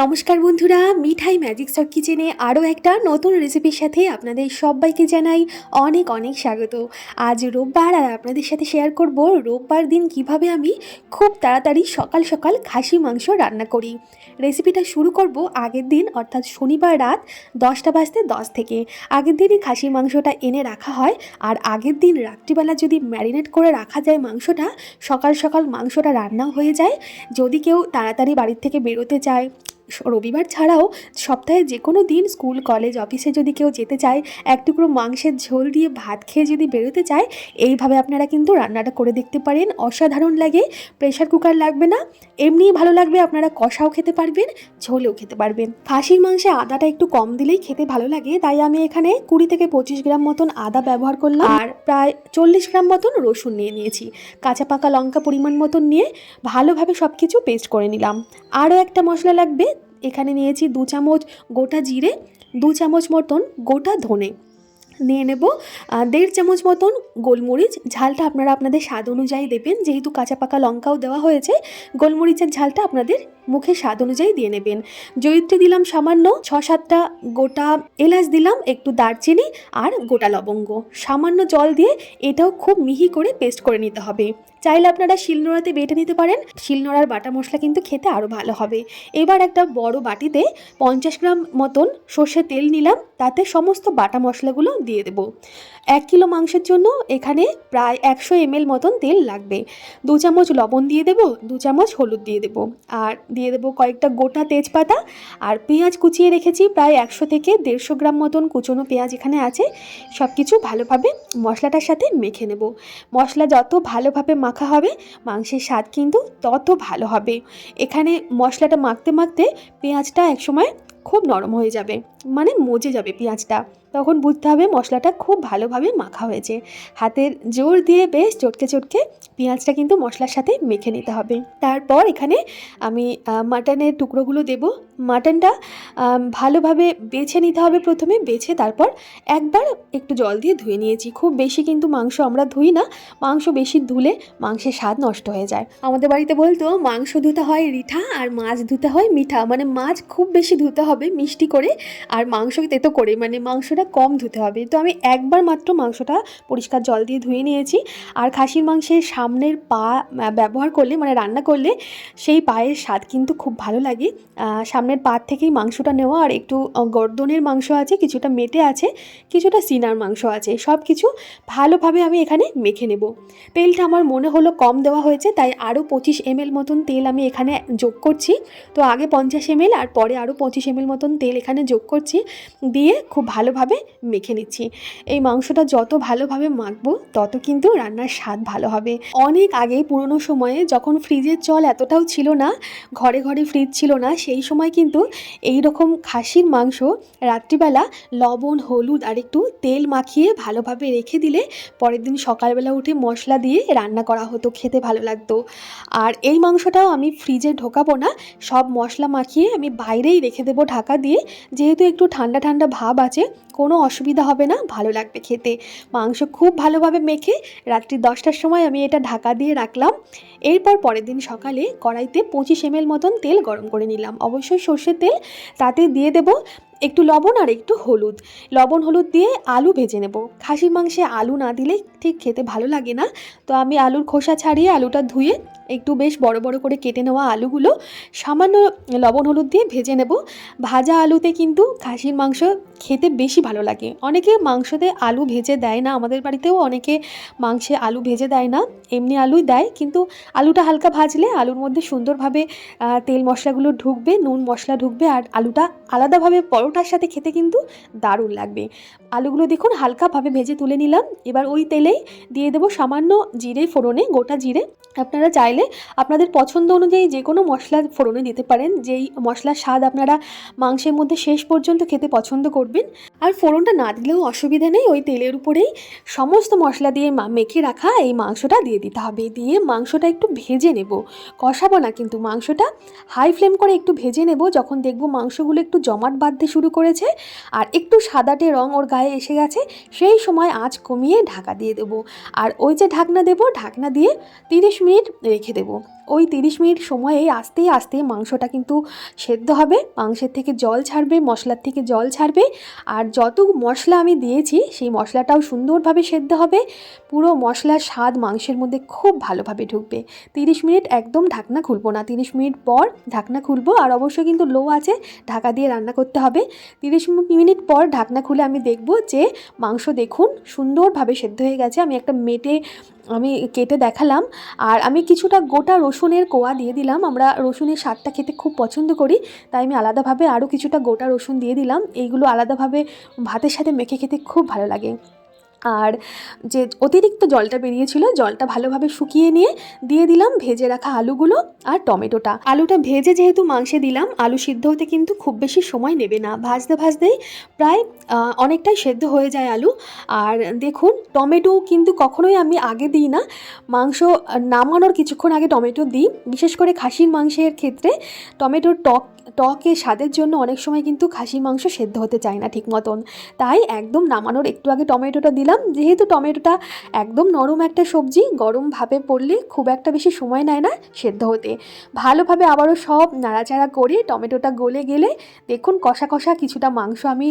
নমস্কার বন্ধুরা, মিঠাই ম্যাজিক সব কিচেনে আরও একটা নতুন রেসিপির সাথে আপনাদের সবাইকে জানাই অনেক অনেক স্বাগত। আজ রোববার আর আপনাদের সাথে শেয়ার করব রোববার দিন কীভাবে আমি খুব তাড়াতাড়ি সকাল সকাল খাসি মাংস রান্না করি। রেসিপিটা শুরু করব আগের দিন, অর্থাৎ শনিবার রাত দশটা বাজতে দশ থেকে। আগের দিনই খাসি মাংসটা এনে রাখা হয় আর আগের দিন রাত্রিবেলা যদি ম্যারিনেট করে রাখা যায় মাংসটা, সকাল সকাল মাংসটা রান্নাও হয়ে যায়। যদি কেউ তাড়াতাড়ি বাড়ির থেকে বেরোতে চায় রবিবার ছাড়াও সপ্তাহে যে কোনো দিন স্কুল, কলেজ, অফিসে যদি কেউ যেতে চায়, এক টুকরো মাংসের ঝোল দিয়ে ভাত খেয়ে যদি বেরোতে চায়, এইভাবে আপনারা কিন্তু রান্নাটা করে দেখতে পারেন। অসাধারণ লাগে প্রেশার কুকার লাগবে না, এমনিই ভালো লাগবে, আপনারা কষাও খেতে পারবেন, ঝোলেও খেতে পারবেন। খাসির মাংসে আদাটা একটু কম দিলেই খেতে ভালো লাগে, তাই আমি এখানে কুড়ি থেকে পঁচিশ গ্রাম মতন আদা ব্যবহার করলাম আর প্রায় চল্লিশ গ্রাম মতন রসুন নিয়ে নিয়েছি। কাঁচা পাকা লঙ্কা পরিমাণ মতন নিয়ে ভালোভাবে সব কিছু পেস্ট করে নিলাম। আরও একটা মশলা লাগবে এখানে নিয়েছি দু চামচ গোটা জিরে, দু চামচ মতন গোটা ধনে। নিয়ে নেব দেড় চামচ মতন গোলমরিচ। ঝালটা আপনারা আপনাদের স্বাদ অনুযায়ী দেবেন। যেহেতু কাঁচা পাকা লঙ্কাও দেওয়া হয়েছে, গোলমরিচের ঝালটা আপনাদের মুখে স্বাদ অনুযায়ী দিয়ে নেবেন। জয়িত্রী দিলাম সামান্য ছ সাতটা গোটা এলাচ দিলাম, একটু দারচিনি আর গোটা লবঙ্গ। সামান্য জল দিয়ে এটাও খুব মিহি করে পেস্ট করে নিতে হবে। চাইলে আপনারা শিলনোড়াতে বেটে নিতে পারেন। শিলনোড়ার বাটা মশলা কিন্তু খেতে আরও ভালো হবে। এবার একটা বড় বাটিতে পঞ্চাশ গ্রাম মতন সর্ষে তেল নিলাম, তাতে সমস্ত বাটা মশলাগুলো দিয়ে দেবো। এক কিলো মাংসের জন্য এখানে প্রায় একশো এমএল মতন তেল লাগবে। দু চামচ লবণ দিয়ে দেবো, দু চামচ হলুদ দিয়ে দেবো। আর দিয়ে দেবো কয়েকটা গোটা তেজপাতা আর পেঁয়াজ কুচিয়ে রেখেছি প্রায় একশো থেকে দেড়শো গ্রাম মতন কুচনো পেঁয়াজ এখানে আছে। সব কিছু ভালোভাবে মশলাটার সাথে মেখে নেব। মশলা যত ভালোভাবে মাখা হবে, মাংসের স্বাদ কিন্তু তত ভালো হবে। এখানে মশলাটা মাখতে মাখতে পেঁয়াজটা একসময় খুব নরম হয়ে যাবে মানে মজে যাবে পেঁয়াজটা। তখন বুঝতে হবে মশলাটা খুব ভালোভাবে মাখা হয়েছে। হাতের জোর দিয়ে বেশ চটকে চটকে পেঁয়াজটা কিন্তু মশলার সাথে মেখে নিতে হবে। তারপর এখানে আমি মাটনের টুকরোগুলো দেব। মাটনটা ভালোভাবে বেছে নিতে হবে প্রথমে, বেছে তারপর একবার একটু জল দিয়ে ধুয়ে নিয়েছি। খুব বেশি কিন্তু মাংস আমরা ধুই না, মাংস বেশি ধুলে মাংসের স্বাদ নষ্ট হয়ে যায়। আমাদের বাড়িতে বলতো, মাংস ধুতে হয় রিঠা আর মাছ ধুতে হয় মিঠা মানে মাছ খুব বেশি ধুতে হবে মিষ্টি করে আর মাংস তেতো করে মানে মাংসটা কম ধুতে হবে। তো আমি একবার মাত্র মাংসটা পরিষ্কার জল দিয়ে ধুয়ে নিয়েছি। আর খাসির মাংসের সামনের পা ব্যবহার করলে মানে রান্না করলে সেই পায়ের স্বাদ কিন্তু খুব ভালো লাগে। সামনের পা থেকেই মাংসটা নেওয়া আর একটু গর্দনের মাংস আছে, কিছুটা মেটে আছে, কিছুটা সিনার মাংস আছে সব কিছু ভালোভাবে আমি এখানে মেখে নেব। তেলটা আমার মনে হলো কম দেওয়া হয়েছে, তাই আরও পঁচিশ এমএল মতন তেল আমি এখানে যোগ করছি। তো আগে পঞ্চাশ এমএল আর পরে আরও পঁচিশ এমএল মতন তেল এখানে যোগ করছি, দিয়ে খুব ভালোভাবে মেখে নিচ্ছি। এই মাংসটা যত ভালোভাবে মাখবো, তত কিন্তু রান্নার স্বাদ ভালো হবে। অনেক আগে পুরনো সময়ে যখন ফ্রিজের জল এতটাও ছিল না, ঘরে ঘরে ফ্রিজ ছিল না, সেই সময় কিন্তু এই রকম খাসির মাংস রাত্রিবেলা লবণ, হলুদ আর একটু তেল মাখিয়ে ভালোভাবে রেখে দিলে পরের দিন সকালবেলা উঠে মশলা দিয়ে রান্না করা হতো, খেতে ভালো লাগতো। আর এই মাংসটাও আমি ফ্রিজে ঢোকাবো না, সব মশলা মাখিয়ে আমি বাইরেই রেখে দেবো ঢাকা দিয়ে যেহেতু একটু ঠান্ডা ঠান্ডা ভাব আছে, কোনো অসুবিধা হবে না, ভালো লাগবে খেতে। মাংস খুব ভালোভাবে মেখে রাত্রি দশটার সময় আমি এটা ঢাকা দিয়ে রাখলাম। এরপর পরের দিন সকালে কড়াইতে পঁচিশ এম মতন তেল গরম করে নিলাম। অবশ্যই সর্ষের তেল তাতে দিয়ে দেব। একটু লবণ আর একটু হলুদ। লবণ হলুদ দিয়ে আলু ভেজে নেব। খাসির মাংসে আলু না দিলে ঠিক খেতে ভালো লাগে না। তো আমি আলুর খোসা ছাড়িয়ে আলুটা ধুয়ে একটু বেশ বড় বড় করে কেটে নেওয়া আলুগুলো সামান্য লবণ হলুদ দিয়ে ভেজে নেব। ভাজা আলুতে কিন্তু খাসির মাংস খেতে বেশি ভালো লাগে। অনেকে মাংসতে আলু ভেজে দেয় না, আমাদের বাড়িতেও অনেকে মাংসে আলু ভেজে দেয় না, এমনি আলুই দেয়। কিন্তু আলুটা হালকা ভাজলে আলুর মধ্যে সুন্দরভাবে তেল মশলাগুলো ঢুকবে, নুন মশলা ঢুকবে, আর আলুটা আলাদাভাবে পরোটার সাথে খেতে কিন্তু দারুণ লাগবে। আলুগুলো দেখুন হালকাভাবে ভেজে তুলে নিলাম। এবার ওই তেলেই দিয়ে দেবো সামান্য জিরে ফোড়নে, গোটা জিরে। আপনারা চাইলে আপনাদের পছন্দ অনুযায়ী যে কোনো মশলা ফোড়নে দিতে পারেন। যেই মশলার স্বাদ আপনারা মাংসের মধ্যে শেষ পর্যন্ত খেতে পছন্দ করবেন। আর ফোড়নটা না দিলেও অসুবিধা নেই, ওই তেলের উপরেই সমস্ত মশলা দিয়ে মেখে রাখা এই মাংসটা দিয়ে দিতে হবে। দিয়ে মাংসটা একটু ভেজে নেব। কষাবো না কিন্তু মাংসটা। হাই ফ্লেম করে একটু ভেজে নেব, যখন দেখব মাংসগুলো একটু জমাট বাঁধতে শুরু শুরু করেছে। আর একটু সাদাটে রং ওর গায়ে এসে গেছে, সেই সময় আঁচ কমিয়ে ঢাকা দিয়ে দেবো। আর ওই যে ঢাকনা দেবো, ঢাকনা দিয়ে তিরিশ মিনিট রেখে দেবো। ওই তিরিশ মিনিট সময়ে আস্তে আস্তে মাংসটা কিন্তু সেদ্ধ হবে। মাংসের থেকে জল ছাড়বে, মশলার থেকে জল ছাড়বে। আর যত মশলা আমি দিয়েছি, সেই মশলাটাও সুন্দরভাবে সেদ্ধ হবে। পুরো মশলার স্বাদ মাংসের মধ্যে খুব ভালোভাবে ঢুকবে। তিরিশ মিনিট একদম ঢাকনা খুলবো না। তিরিশ মিনিট পর ঢাকনা খুলবো। আর অবশ্যই কিন্তু লো আছে ঢাকা দিয়ে রান্না করতে হবে। তিরিশ মিনিট পর ঢাকনা খুলে আমি দেখব যে মাংস দেখুন সুন্দরভাবে সেদ্ধ হয়ে গেছে। আমি একটা মেটে আমি কেটে দেখালাম। আর আমি কিছুটা গোটা রসুনের কোয়া দিয়ে দিলাম। আমরা রসুনের স্বাদটা খেতে খুব পছন্দ করি, তাই আমি আলাদাভাবে আরও কিছুটা গোটা রসুন দিয়ে দিলাম। এইগুলো আলাদাভাবে ভাতের সাথে মেখে খেতে খুব ভালো লাগে। আর যে অতিরিক্ত জলটা বেরিয়েছিল, জলটা ভালোভাবে শুকিয়ে নিয়ে দিয়ে দিলাম, ভেজে রাখা আলুগুলো আর টমেটোটা। আলুটা ভেজে যেহেতু মাংসে দিলাম, আলু সিদ্ধ হতে কিন্তু খুব বেশি সময় নেবে না। ভাজতে ভাজতেই প্রায় অনেকটাই সেদ্ধ হয়ে যায় আলু। আর দেখুন, টমেটো কিন্তু কখনোই আমি আগে দিই না। মাংস নামানোর কিছুক্ষণ আগে টমেটো দিই। বিশেষ করে খাসির মাংসের ক্ষেত্রে টমেটোর টক টকে স্বাদের জন্য অনেক সময় কিন্তু খাসির মাংস সেদ্ধ হতে চায় না ঠিক মতন তাই একদম নামানোর একটু আগে টমেটোটা দিলাম। যেহেতু টমেটোটা একদম নরম একটা সবজি, গরম ভাবে পড়লে খুব একটা বেশি সময় নেয় না সেদ্ধ হতে। ভালোভাবে আবারও সব নাড়াচাড়া করে টমেটোটা গলে গেলে দেখুন কষা কষা কিছুটা মাংস আমি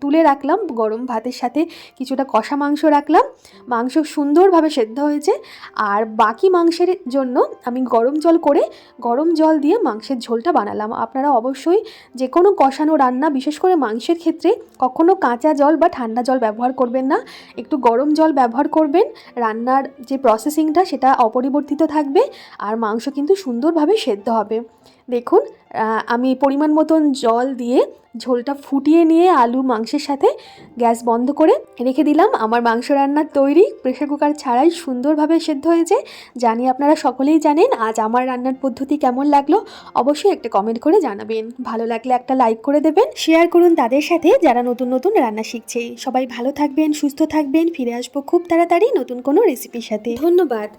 তুলে রাখলাম। গরম ভাতের সাথে কিছুটা কষা মাংস রাখলাম। মাংস সুন্দরভাবে সেদ্ধ হয়েছে। আর বাকি মাংসের জন্য আমি গরম জল করে গরম জল দিয়ে মাংসের ঝোলটা বানালাম। আপনারা অবশ্যই যে কোনো কষানো রান্না, বিশেষ করে মাংসের ক্ষেত্রে কখনো কাঁচা জল বা ঠান্ডা জল ব্যবহার করবেন না। একটু গরম জল ব্যবহার করবেন। রান্নার যে প্রসেসিংটা সেটা অপরিবর্তিত থাকবে। আর মাংস কিন্তু সুন্দরভাবে সেদ্ধ হবে। দেখুন আমি পরিমাণ মতন জল দিয়ে ঝোলটা ফুটিয়ে নিয়ে আলু মাংসের সাথে গ্যাস বন্ধ করে রেখে দিলাম। আমার মাংস রান্নার তৈরি প্রেশার কুকার ছাড়াই সুন্দরভাবে সেদ্ধ হয়েছে। জানি আপনারা সকলেই জানেন আজ আমার রান্নার পদ্ধতি কেমন লাগল। অবশ্যই একটা কমেন্ট করে জানাবেন। ভালো লাগলে একটা লাইক করে দেবেন। শেয়ার করুন তাদের সাথে যারা নতুন নতুন রান্না শিখছে। সবাই ভালো থাকবেন, সুস্থ থাকবেন। ফিরে আসব খুব তাড়াতাড়ি নতুন কোনো রেসিপির সাথে। ধন্যবাদ।